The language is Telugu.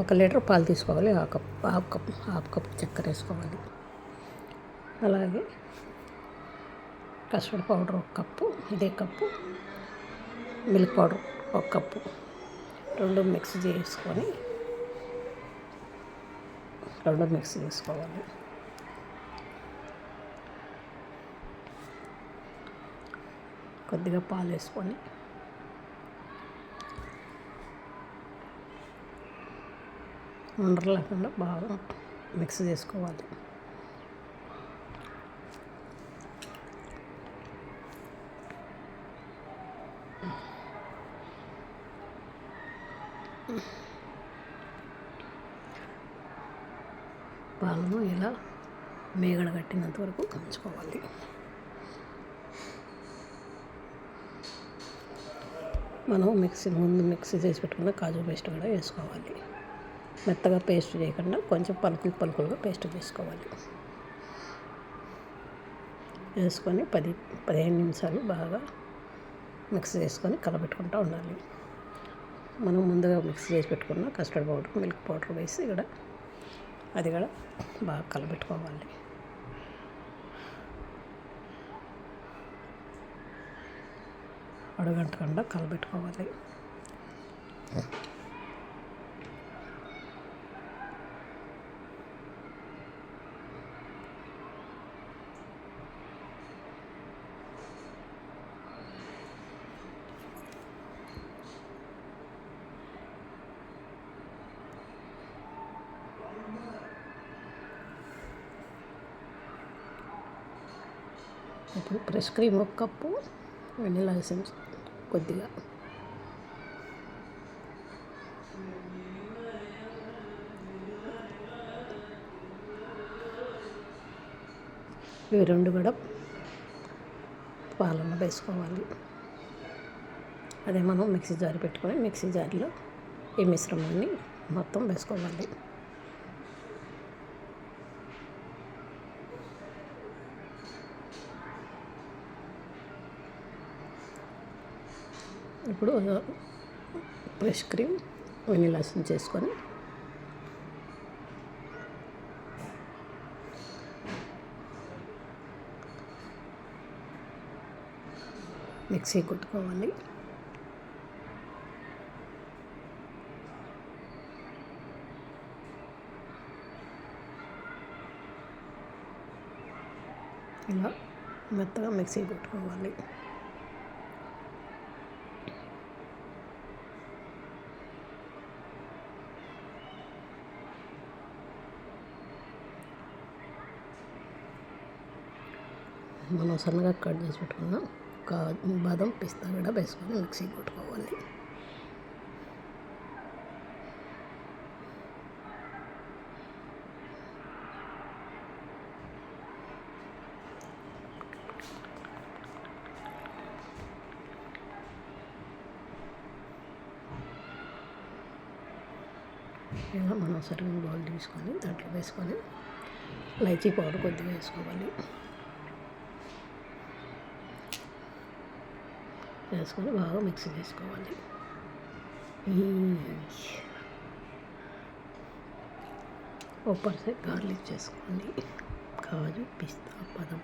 ఒక లీటర్ పాలు తీసుకోవాలి half cup half cup half cup చక్కెర వేసుకోవాలి. అలాగే కస్టర్డ్ పౌడర్ ఒక కప్పు ఇదే కప్పు మిల్క్ పౌడర్ ఒక కప్పు రెండు మిక్స్ చేసుకొని రెండు మిక్స్ చేసుకోవాలి. కొద్దిగా పాలు వేసుకొని ఉండలు లేకుండా బాగా మిక్స్ చేసుకోవాలి. పాలను ఇలా మేగడ కట్టినంత వరకు కంచుకోవాలి మనం మిక్సీ ముందు మిక్సీ చేసి పెట్టుకున్న కాజు పేస్ట్ కూడా వేసుకోవాలి. మెత్తగా పేస్ట్ చేయకుండా కొంచెం పలుకులు పలుకులుగా పేస్ట్ చేసుకోవాలి. వేసుకొని పది పదిహేను నిమిషాలు బాగా మిక్స్ చేసుకొని కలబెట్టుకుంటూ ఉండాలి. మనం ముందుగా మిక్స్ చేసి పెట్టుకున్న కస్టర్డ్ పౌడర్ మిల్క్ పౌడర్ వేసి ఇక్కడ అది కూడా బాగా కలబెట్టుకోవాలి. అడగంటకుండా కలబెట్టుకోవాలి. ఇప్పుడు ఫ్రెష్ క్రీమ్ ఒక కప్పు వెనిలా ఎసెన్స్ కొద్దిగా. ఇవి రెండు కూడా పాలన వేసుకోవాలి. అదే మనం మిక్సీ జార్ పెట్టుకొని మిక్సీ జార్లో ఈ మిశ్రమాన్ని మొత్తం వేసుకోవాలి. ఇప్పుడు ఫ్రెష్ క్రీమ్ వెనీలా చేసుకొని. మిక్సీ కొట్టుకోవాలి. ఇలా మెత్తగా మిక్సీ కొట్టుకోవాలి. మనం సన్నగా కట్ చేసి పెట్టుకున్న కా బాదం పిస్తా కూడా వేసుకొని మిక్సీ కొట్టుకోవాలి. ఇలా మనం సరిగ్గా బౌల్ తీసుకొని దాంట్లో వేసుకొని లైచీ పౌడర్ కొద్దిగా వేసుకోవాలి. వేసుకొని బాగా మిక్స్ చేసుకోవాలి. ఓ గార్లిక్ చేసుకోండి. కాజు పిస్తా పదం